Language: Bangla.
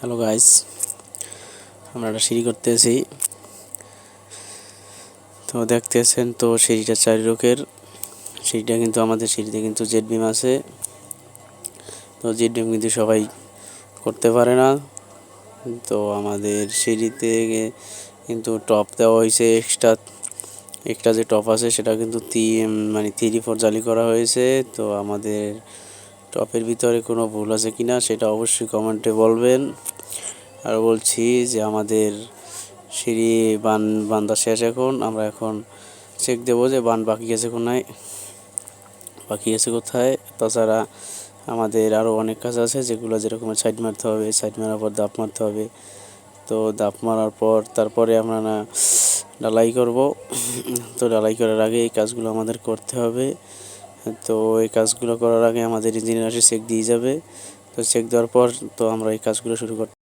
হ্যালো গাইস আমরা একটা সিঁড়ি করতেছি। তো দেখতেছেন তো সিঁড়িটা চারি সিঁড়িটা কিন্তু আমাদের সিঁড়িতে কিন্তু জেড বিম আছে। তো জেড বিম কিন্তু সবাই করতে পারে না। তো আমাদের সিঁড়িতে কিন্তু টপ দেওয়া হয়েছে এক্সট্রা এক্সট্রা যে টপ আছে সেটা কিন্তু তি মানে থ্রি ফোর জালি করা হয়েছে। তো আমাদের টপের ভিতরে কোনো ভুল আছে কি না সেটা অবশ্যই কমেন্টে বলবেন। আর বলছি যে আমাদের সিঁড়ি বান, বান্দা শেষ এখন। আমরা এখন চেক দেবো যে বান বাকি আছে কোনায় বাকি আছে কোথায়? তাছাড়া আমাদের আরও অনেক কাজ আছে যেগুলো যেরকম সাইড মারতে হবে সাইড মারার পর দাপ মারতে হবে। তো দাপ মারার পর তারপরে আমরা না ডালাই করব। তো ডালাই করার আগে এই কাজগুলো আমাদের করতে হবে। তো এই কাজগুলো করার আগে আমাদের ইঞ্জিনিয়ার এসে চেক দিয়ে যাবে। তো চেক দেওয়ার পর তো আমরা এই কাজগুলো শুরু করতে